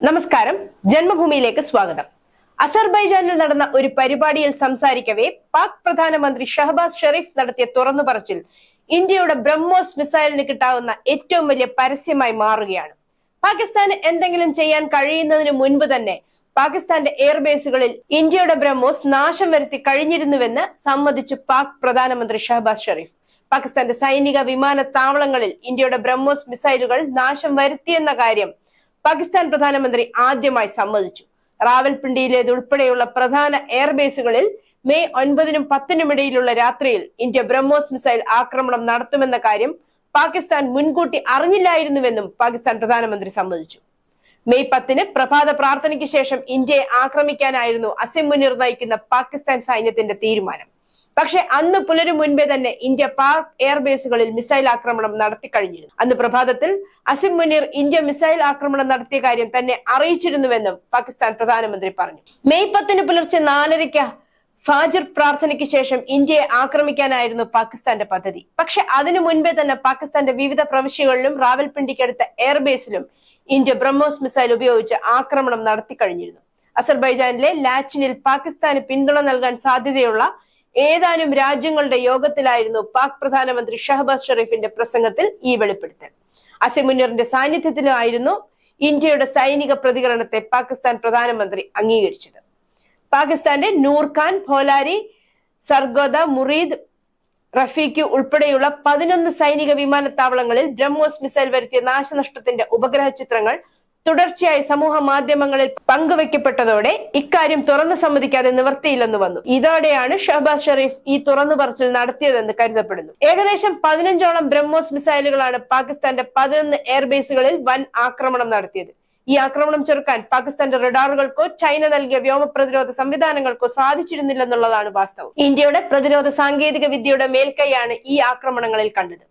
നമസ്കാരം. ജന്മഭൂമിയിലേക്ക് സ്വാഗതം. അസർബൈജാനിൽ നടന്ന ഒരു പരിപാടിയിൽ സംസാരിക്കവേ പാക് പ്രധാനമന്ത്രി ഷഹബാസ് ഷെറീഫ് നടത്തിയ തുറന്നു പറച്ചിൽ ഇന്ത്യയുടെ ബ്രഹ്മോസ് മിസൈലിന് കിട്ടാവുന്ന ഏറ്റവും വലിയ പരസ്യമായി മാറുകയാണ്. പാകിസ്ഥാന് എന്തെങ്കിലും ചെയ്യാൻ കഴിയുന്നതിന് മുൻപ് തന്നെ പാകിസ്ഥാന്റെ എയർബേസുകളിൽ ഇന്ത്യയുടെ ബ്രഹ്മോസ് നാശം വരുത്തി കഴിഞ്ഞിരുന്നുവെന്ന് സമ്മതിച്ചു പാക് പ്രധാനമന്ത്രി ഷഹബാസ് ഷെറീഫ്. പാകിസ്ഥാന്റെ സൈനിക വിമാനത്താവളങ്ങളിൽ ഇന്ത്യയുടെ ബ്രഹ്മോസ് മിസൈലുകൾ നാശം വരുത്തിയെന്ന കാര്യം പാകിസ്ഥാൻ പ്രധാനമന്ത്രി ആദ്യമായി സമ്മതിച്ചു. റാവൽപിണ്ടിയിലേതുൾപ്പെടെയുള്ള പ്രധാന എയർബേസുകളിൽ മെയ് ഒൻപതിനും പത്തിനും ഇടയിലുള്ള രാത്രിയിൽ ഇന്ത്യ ബ്രഹ്മോസ് മിസൈൽ ആക്രമണം നടത്തുമെന്ന കാര്യം പാകിസ്ഥാൻ മുൻകൂട്ടി അറിഞ്ഞില്ലായിരുന്നുവെന്നും പാകിസ്ഥാൻ പ്രധാനമന്ത്രി സമ്മതിച്ചു. മെയ് പത്തിന് പ്രഭാത പ്രാർത്ഥനയ്ക്ക് ശേഷം ഇന്ത്യയെ ആക്രമിക്കാനായിരുന്നു അസിം മുനീർ നയിക്കുന്ന പാകിസ്ഥാൻ സൈന്യത്തിന്റെ തീരുമാനം. പക്ഷെ അന്ന് പുലരും മുൻപേ തന്നെ ഇന്ത്യ പാക് എയർബേസുകളിൽ മിസൈൽ ആക്രമണം നടത്തി കഴിഞ്ഞിരുന്നു. അന്ന് പ്രഭാതത്തിൽ അസിം മുനീർ ഇന്ത്യ മിസൈൽ ആക്രമണം നടത്തിയ കാര്യം തന്നെ അറിയിച്ചിരുന്നുവെന്നും പാകിസ്ഥാൻ പ്രധാനമന്ത്രി പറഞ്ഞു. മെയ് പത്തിന് പുലർച്ചെ നാലരയ്ക്ക് ഫാജിർ പ്രാർത്ഥനയ്ക്ക് ശേഷം ഇന്ത്യയെ ആക്രമിക്കാനായിരുന്നു പാകിസ്ഥാന്റെ പദ്ധതി. പക്ഷെ അതിനു മുൻപേ തന്നെ പാകിസ്ഥാന്റെ വിവിധ പ്രവിശ്യകളിലും റാവൽപിണ്ടിക്കടുത്ത എയർബേസിലും ഇന്ത്യ ബ്രഹ്മോസ് മിസൈൽ ഉപയോഗിച്ച് ആക്രമണം നടത്തി കഴിഞ്ഞിരുന്നു. അസർബൈജാനിലെ ലാച്ചിനിൽ പാകിസ്ഥാന് പിന്തുണ നൽകാൻ സാധ്യതയുള്ള ഏതാനും രാജ്യങ്ങളുടെ യോഗത്തിലായിരുന്നു പാക് പ്രധാനമന്ത്രി ഷഹബാസ് ഷെറീഫിന്റെ പ്രസംഗത്തിൽ ഈ വെളിപ്പെടുത്തൽ. അസിമുന്നറിന്റെ സാന്നിധ്യത്തിലായിരുന്നു ഇന്ത്യയുടെ സൈനിക പ്രതികരണത്തെ പാകിസ്ഥാൻ പ്രധാനമന്ത്രി അംഗീകരിച്ചത്. പാകിസ്ഥാന്റെ നൂർഖാൻ ഭോലാരി സർഗോദ മുറീദ് റഫീഖ് ഉൾപ്പെടെയുള്ള പതിനൊന്ന് സൈനിക വിമാനത്താവളങ്ങളിൽ ബ്രഹ്മോസ് മിസൈൽ വരുത്തിയ നാശനഷ്ടത്തിന്റെ ഉപഗ്രഹ ചിത്രങ്ങൾ തുടർച്ചയായി സമൂഹ മാധ്യമങ്ങളിൽ പങ്കുവെക്കപ്പെട്ടതോടെ ഇക്കാര്യം തുറന്നു സമ്മതിക്കാതെ നിവർത്തിയില്ലെന്ന് വന്നു. ഇതോടെയാണ് ഷഹബാസ് ഷെറീഫ് ഈ തുറന്നു പറച്ചിൽ നടത്തിയതെന്ന് കരുതപ്പെടുന്നു. ഏകദേശം പതിനഞ്ചോളം ബ്രഹ്മോസ് മിസൈലുകളാണ് പാകിസ്ഥാന്റെ പതിനൊന്ന് എയർബേസുകളിൽ വൻ ആക്രമണം നടത്തിയത്. ഈ ആക്രമണം ചെറുക്കാൻ പാകിസ്ഥാന്റെ റഡാറുകൾക്കോ ചൈന നൽകിയ വ്യോമ പ്രതിരോധ സംവിധാനങ്ങൾക്കോ സാധിച്ചിരുന്നില്ലെന്നുള്ളതാണ് വാസ്തവം. ഇന്ത്യയുടെ പ്രതിരോധ സാങ്കേതിക വിദ്യയുടെ മേൽക്കൈയാണ് ഈ ആക്രമണങ്ങളിൽ കണ്ടത്.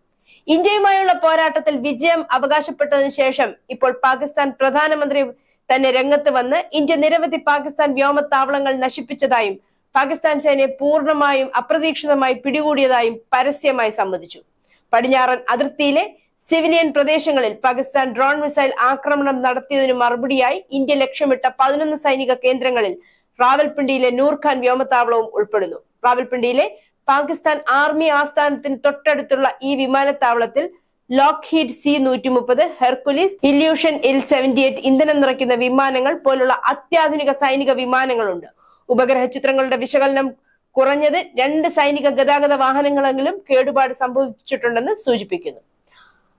ഇന്ത്യയുമായുള്ള പോരാട്ടത്തിൽ വിജയം അവകാശപ്പെട്ടതിനു ശേഷം ഇപ്പോൾ പാകിസ്ഥാൻ പ്രധാനമന്ത്രി തന്നെ രംഗത്ത് വന്ന് ഇന്ത്യ നിരവധി പാകിസ്ഥാൻ വ്യോമത്താവളങ്ങൾ നശിപ്പിച്ചതായും പാകിസ്ഥാൻ സേനയെ പൂർണമായും അപ്രതീക്ഷിതമായി പിടികൂടിയതായും പരസ്യമായി സമ്മതിച്ചു പടിഞ്ഞാറൻ അതിർത്തിയിലെ സിവിലിയൻ പ്രദേശങ്ങളിൽ പാകിസ്ഥാൻ ഡ്രോൺ മിസൈൽ ആക്രമണം നടത്തിയതിനു മറുപടിയായി ഇന്ത്യ ലക്ഷ്യമിട്ട പതിനൊന്ന് സൈനിക കേന്ദ്രങ്ങളിൽ റാവൽപിണ്ടിയിലെ നൂർഖാൻ വ്യോമത്താവളവും ഉൾപ്പെടുന്നു. റാവൽപിണ്ടിയിലെ പാകിസ്ഥാൻ ആർമി ആസ്ഥാനത്തിന് തൊട്ടടുത്തുള്ള ഈ വിമാനത്താവളത്തിൽ ലോക്ക് ഹീറ്റ് സി നൂറ്റി മുപ്പത് Hercules Ilyushin L seventy eight ഇന്ധനം നിറയ്ക്കുന്ന വിമാനങ്ങൾ പോലുള്ള അത്യാധുനിക സൈനിക വിമാനങ്ങളുണ്ട്. ഉപഗ്രഹ ചിത്രങ്ങളുടെ വിശകലനം കുറഞ്ഞത് രണ്ട് സൈനിക ഗതാഗത വാഹനങ്ങളെങ്കിലും കേടുപാട് സംഭവിച്ചിട്ടുണ്ടെന്ന് സൂചിപ്പിക്കുന്നു.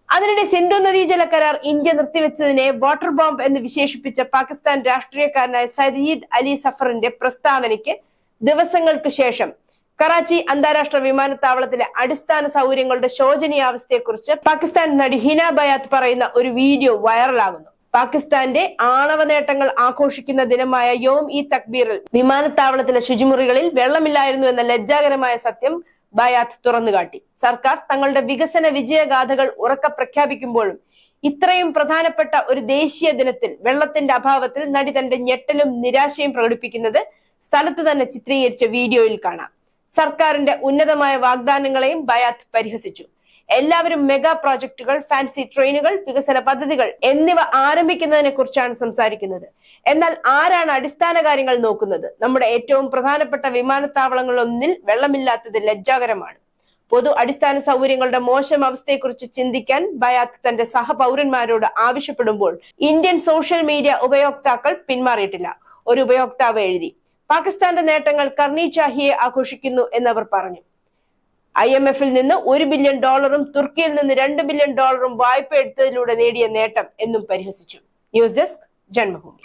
അതിനിടെ സിന്ധു നദീജല കരാർ ഇന്ത്യ നിർത്തിവെച്ചതിനെ വാട്ടർ ബോംബ് എന്ന് വിശേഷിപ്പിച്ച പാകിസ്ഥാൻ രാഷ്ട്രീയക്കാരനായ സയ്യിദ് അലി സഫറിന്റെ പ്രസ്താവനയ്ക്ക് ദിവസങ്ങൾക്ക് ശേഷം കറാച്ചി അന്താരാഷ്ട്ര വിമാനത്താവളത്തിലെ അടിസ്ഥാന സൗകര്യങ്ങളുടെ ശോചനീയാവസ്ഥയെക്കുറിച്ച് പാകിസ്ഥാൻ നടി ഹിന ബയാത്ത് പറയുന്ന ഒരു വീഡിയോ വൈറലാകുന്നു. പാകിസ്ഥാന്റെ ആണവ നേട്ടങ്ങൾ ആഘോഷിക്കുന്ന ദിനമായ യോം ഇ തക്ബീറിൽ വിമാനത്താവളത്തിലെ ശുചിമുറികളിൽ വെള്ളമില്ലായിരുന്നു എന്ന ലജ്ജാകരമായ സത്യം ബയാത്ത് തുറന്നുകാട്ടി. സർക്കാർ തങ്ങളുടെ വികസന വിജയഗാഥകൾ ഉറക്ക പ്രഖ്യാപിക്കുമ്പോഴും ഇത്രയും പ്രധാനപ്പെട്ട ഒരു ദേശീയ ദിനത്തിൽ വെള്ളത്തിന്റെ അഭാവത്തിൽ നടി തന്റെ ഞെട്ടലും നിരാശയും പ്രകടിപ്പിക്കുന്നത് സ്ഥലത്ത് തന്നെ ചിത്രീകരിച്ച വീഡിയോയിൽ കാണാം. സർക്കാരിന്റെ ഉന്നതമായ വാഗ്ദാനങ്ങളെയും ബയാത്ത് പരിഹസിച്ചു. എല്ലാവരും മെഗാ പ്രോജക്ടുകൾ ഫാൻസി ട്രെയിനുകൾ വികസന പദ്ധതികൾ എന്നിവ ആരംഭിക്കുന്നതിനെ കുറിച്ചാണ് സംസാരിക്കുന്നത്. എന്നാൽ ആരാണ് അടിസ്ഥാന കാര്യങ്ങൾ നോക്കുന്നത്? നമ്മുടെ ഏറ്റവും പ്രധാനപ്പെട്ട വിമാനത്താവളങ്ങളൊന്നിൽ വെള്ളമില്ലാത്തത് ലജ്ജാകരമാണ്. പൊതു അടിസ്ഥാന സൗകര്യങ്ങളുടെ മോശം അവസ്ഥയെക്കുറിച്ച് ചിന്തിക്കാൻ ബയാത്ത് തന്റെ സഹപൗരന്മാരോട് ആവശ്യപ്പെടുമ്പോൾ ഇന്ത്യൻ സോഷ്യൽ മീഡിയ ഉപയോക്താക്കൾ പിന്മാറിയിട്ടില്ല. ഒരു ഉപയോക്താവ് എഴുതി പാകിസ്ഥാന്റെ നേട്ടങ്ങൾ കർണി ചാഹിയെ ആഘോഷിക്കുന്നു എന്നവർ പറഞ്ഞു. ഐ എം എഫിൽ നിന്ന് ഒരു ബില്യൺ ഡോളറും തുർക്കിയിൽ നിന്ന് രണ്ട് ബില്യൺ ഡോളറും വായ്പ എടുത്തതിലൂടെ നേടിയ നേട്ടം എന്നും പരിഹസിച്ചു. News desk Janmabhumi.